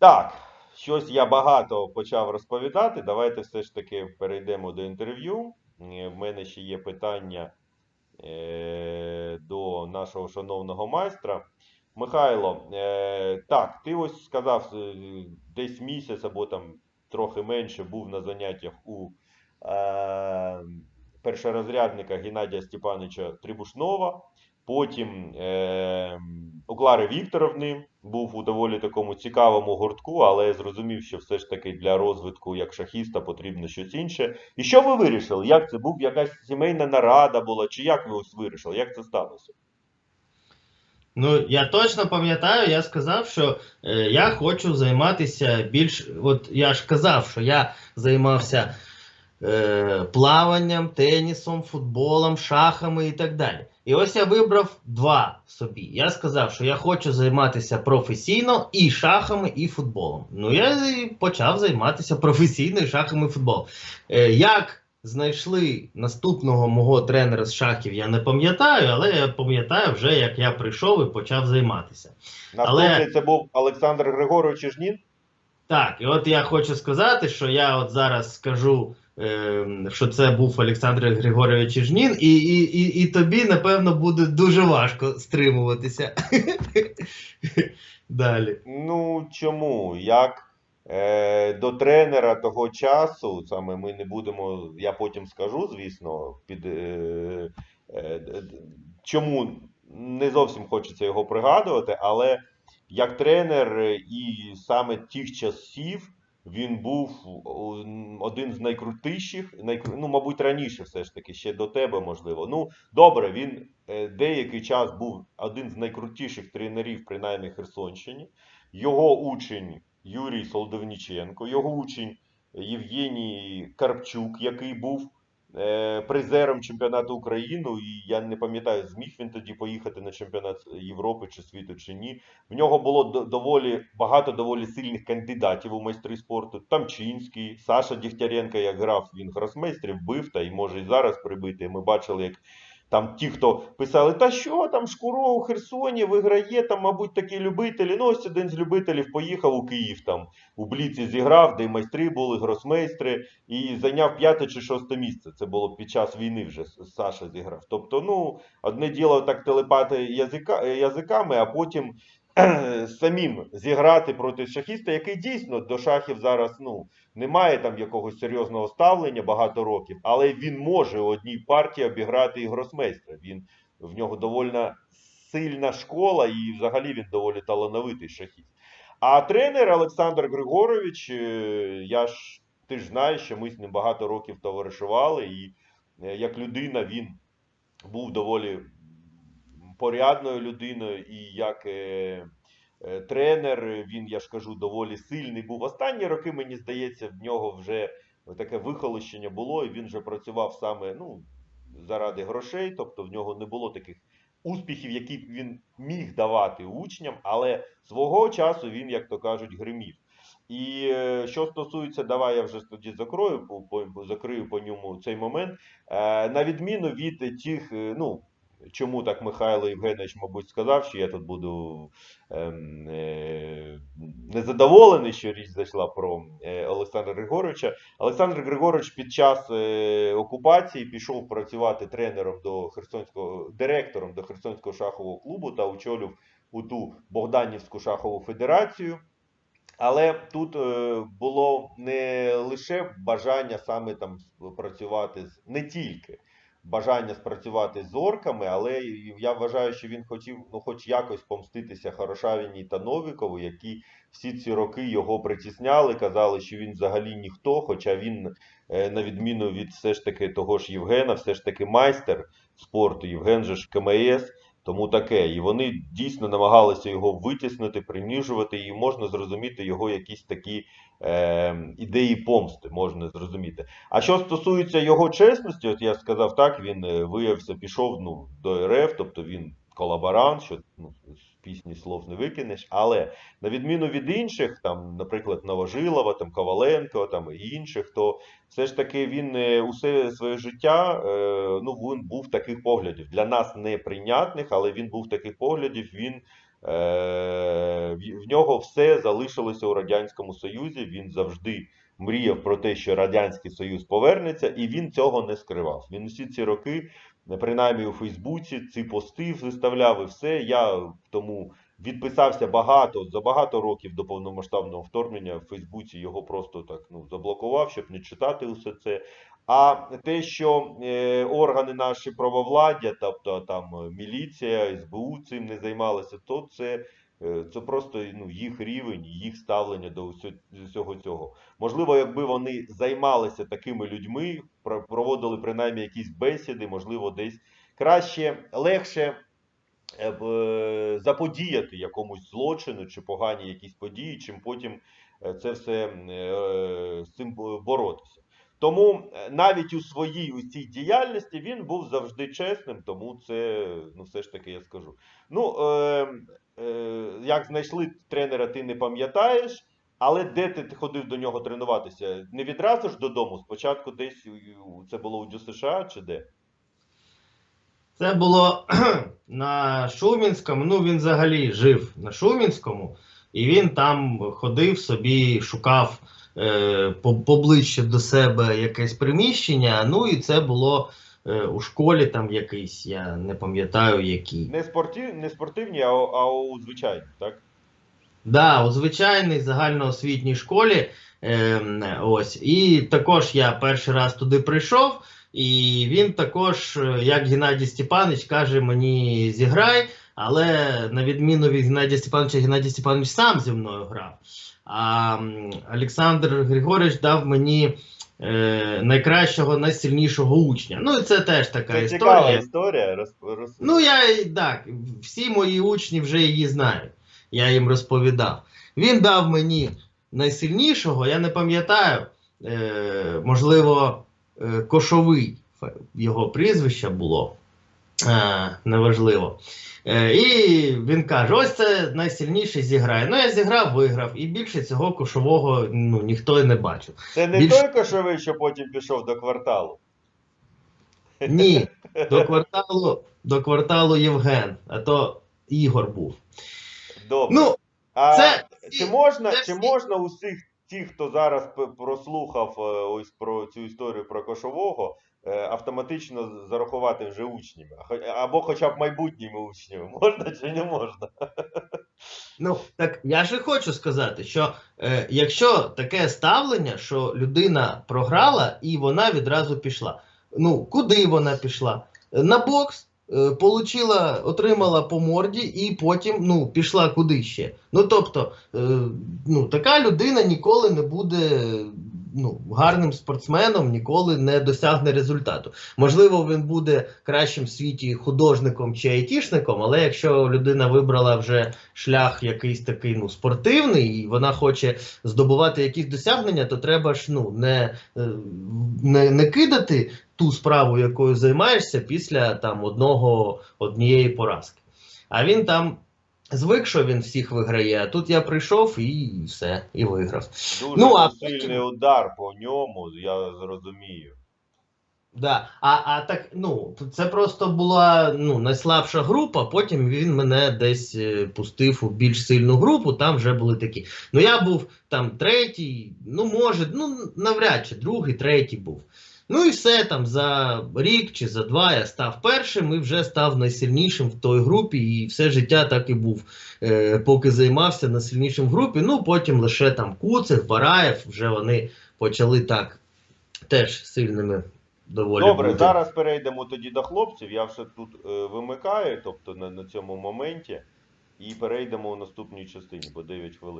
Так, щось я багато почав розповідати. Давайте все ж таки перейдемо до інтерв'ю. Е, В мене ще є питання е, до нашого шановного майстра. Михайло, е, так, ти ось сказав, десь місяць або там трохи менше був на заняттях у першорозрядника Геннадія Степановича Трибушнова. Потім у Клари Вікторовни був у доволі такому цікавому гуртку, але я зрозумів, що все ж таки для розвитку як шахіста потрібно щось інше. І що ви вирішили? Як це був якась сімейна нарада була? Чи як ви ось вирішили? Як це сталося? Ну, я точно пам'ятаю, я сказав, що е, я хочу займатися більш. От я ж казав, що я займався плаванням, тенісом, футболом, шахами і так далі. І ось я вибрав два собі. Я сказав, що я хочу займатися професійно і шахами, і футболом. Ну, я і почав займатися професійно і шахами і футболом. Е, як знайшли наступного мого тренера з шахів, я не пам'ятаю, але я пам'ятаю вже, як я прийшов і почав займатися. Наступний Але- це був Олександр Григорович Жнін. Так, і от я хочу сказати, що я от зараз скажу, е, що це був Олександр Григорович Жнін, і, і, і, і тобі, напевно, буде дуже важко стримуватися. Далі. Ну чому? Як е, до тренера того часу, саме ми не будемо, я потім скажу, звісно, під, е, е, чому не зовсім хочеться його пригадувати, але як тренер е, і саме тих часів він був один з найкрутіших, найкру... ну, мабуть, раніше все ж таки, ще до тебе, можливо. Ну, добре, він е, деякий час був один з найкрутіших тренерів, принаймні Херсонщині. Його учень Юрій Солдовніченко, його учень Євгеній Карпчук, який був призером чемпіонату України, і я не пам'ятаю, зміг він тоді поїхати на чемпіонат Європи чи світу чи ні. В нього було доволі багато доволі сильних кандидатів у майстри спорту. Тамчинський, Саша Дігтяренко, як грав, він гросмейстрів бив та й може і зараз прибити. Ми бачили, як там ті, хто писали, та що там Шкуро у Херсоні виграє, там, мабуть, такі любителі. Ну, ось один з любителів поїхав у Київ там у Бліці зіграв, де майстри були, гросмейстри, і зайняв п'яте чи шосте місце. Це було під час війни вже Саша зіграв. Тобто, ну, одне діло так телепати язика, язиками, а потім самим зіграти проти шахіста, який дійсно до шахів зараз ну, немає там якогось серйозного ставлення багато років, але він може у одній партії обіграти і гросмейстра. Він в нього доволі сильна школа, і взагалі він доволі талановитий шахіст. А тренер Олександр Григорович, е, я ж ти ж знаєш, що ми з ним багато років товаришували, і е, як людина він був доволі порядною людиною, і як е, е, тренер він, я ж кажу, доволі сильний був. Останні роки, мені здається, в нього вже таке вихолощення було, і він вже працював саме ну, заради грошей, тобто в нього не було таких успіхів, які він міг давати учням, але свого часу він, як то кажуть, гримів. І е, що стосується, давай я вже тоді закрою, по, закрию по ньому цей момент. На відміну від тих, ну чому так Михайло Євгенович, мабуть, сказав, що я тут буду ем, е, незадоволений, що річ зайшла про е, Олександра Григоровича. Олександр Григорович під час е, окупації пішов працювати тренером до Херсонського директором до Херсонського шахового клубу та очолював у ту Богданівську шахову федерацію. Але тут було не лише бажання саме там працювати з не тільки бажання спрацювати з орками, але я вважаю, що він хотів ну, хоч якось помститися Хорошавіні та Новікову, які всі ці роки його притісняли, казали, що він взагалі ніхто, хоча він, е, на відміну від все ж таки того ж Євгена, все ж таки майстер спорту, Євген же ж КМС. Тому таке, і вони дійсно намагалися його витіснити, приніжувати, і можна зрозуміти його якісь такі е, ідеї помсти, можна зрозуміти. А що стосується його чесності, от я сказав так, він е, виявився, пішов ну, до РФ, тобто він колаборант, що ну, з пісні слов не викинеш. Але на відміну від інших, там, наприклад, Новожилова, там Коваленко, там і інших, то все ж таки він е, усе своє життя е, ну, він був таких поглядів. Для нас неприйнятних, але він був таких поглядів. Він Е, в- нього все залишилося у Радянському Союзі. Він завжди мріяв про те, що Радянський Союз повернеться, і він цього не скривав. Він усі ці роки, принаймні у Фейсбуці, ці пости виставляв і все. Я тому відписався багато за багато років до повномасштабного вторгнення. В Фейсбуці його просто так ну заблокував, щоб не читати усе це. А те, що е, органи наші правовладдя, тобто там міліція, СБУ цим не займалися, то це, це просто ну, їх рівень, їх ставлення до всього цього. Можливо, якби вони займалися такими людьми, про- проводили принаймні якісь бесіди, можливо, десь краще, легше е, е, заподіяти якомусь злочину чи погані якісь події, чим потім е, це все е, з цим боротися. Тому е, навіть у своїй у цій діяльності він був завжди чесним, тому це ну все ж таки я скажу. Ну е, е, як знайшли тренера, ти не пам'ятаєш. Але де ти ходив до нього тренуватися? Не відразу ж додому? Спочатку десь це було у ДЮСШ чи де? Це було на Шумінському. Ну, він взагалі жив на Шумінському, і він там ходив собі, шукав поближче до себе якесь приміщення. Ну і це було е, у школі там якийсь, я не пам'ятаю який. Не, спортив, не спортивні, а, а у звичайні, так? Да, у звичайній загальноосвітній школі. Ем, ось. І також я перший раз туди прийшов, і він також, е, як Геннадій Степанович, каже мені зіграй, але на відміну від Геннадія Степановича, Геннадій Степанович сам зі мною грав. А Олександр Григорович дав мені е, найкращого, найсильнішого учня. Ну, і це теж така Це історія. цікава історія. Роз, роз... Ну, я так, всі мої учні вже її знають. Я їм розповідав. Він дав мені найсильнішого, я не пам'ятаю, е, можливо, е, кошовий його прізвище було. Неважливо. Е, і він каже: ось це найсильніший зіграє. Ну, я зіграв, виграв, і більше цього кошового ну, ніхто і не бачив. Це не більш- той кошовий, що потім пішов до кварталу. Ні, до кварталу, до кварталу Євген, а то Ігор був. Добре. Ну, а це чи можна, це чи можна усіх тих, хто зараз прослухав е, ось про цю історію про кошового, е, автоматично зарахувати вже учнями? Або хоча б майбутніми учнями? Можна чи не можна? Ну, так я ж хочу сказати, що е, якщо таке ставлення, що людина програла і вона відразу пішла. Ну, куди вона пішла? На бокс, получила, отримала по морді і потім ну, пішла куди ще. Ну, тобто, е, ну, така людина ніколи не буде ну, гарним спортсменом, ніколи не досягне результату. Можливо, він буде кращим в світі художником чи айтішником, але якщо людина вибрала вже шлях якийсь такий ну, спортивний, і вона хоче здобувати якісь досягнення, то треба ж ну, не, е, не, не кидати ту справу, якою займаєшся після там, одного, однієї поразки. А він там звик, що він всіх виграє, а тут я прийшов і все, і виграв. Дуже Ну, а сильний удар по ньому, я зрозумію. Да. А, а так, ну, це просто була ну, найслабша група, потім він мене десь е, пустив у більш сильну групу, там вже були такі. Ну, я був там третій, ну, може, ну, навряд чи другий, третій був. Ну і все там за рік чи за два я став першим і вже став найсильнішим в той групі, і все життя так і був. Е, поки займався найсильнішим в групі. Ну, потім лише там Куцев, Бараєв, вже вони почали так теж сильними доволі. Добре, бути. зараз перейдемо тоді до хлопців. Я вже тут е, вимикаю, тобто на, на цьому моменті, і перейдемо у наступній частині, бо 9 хвилин.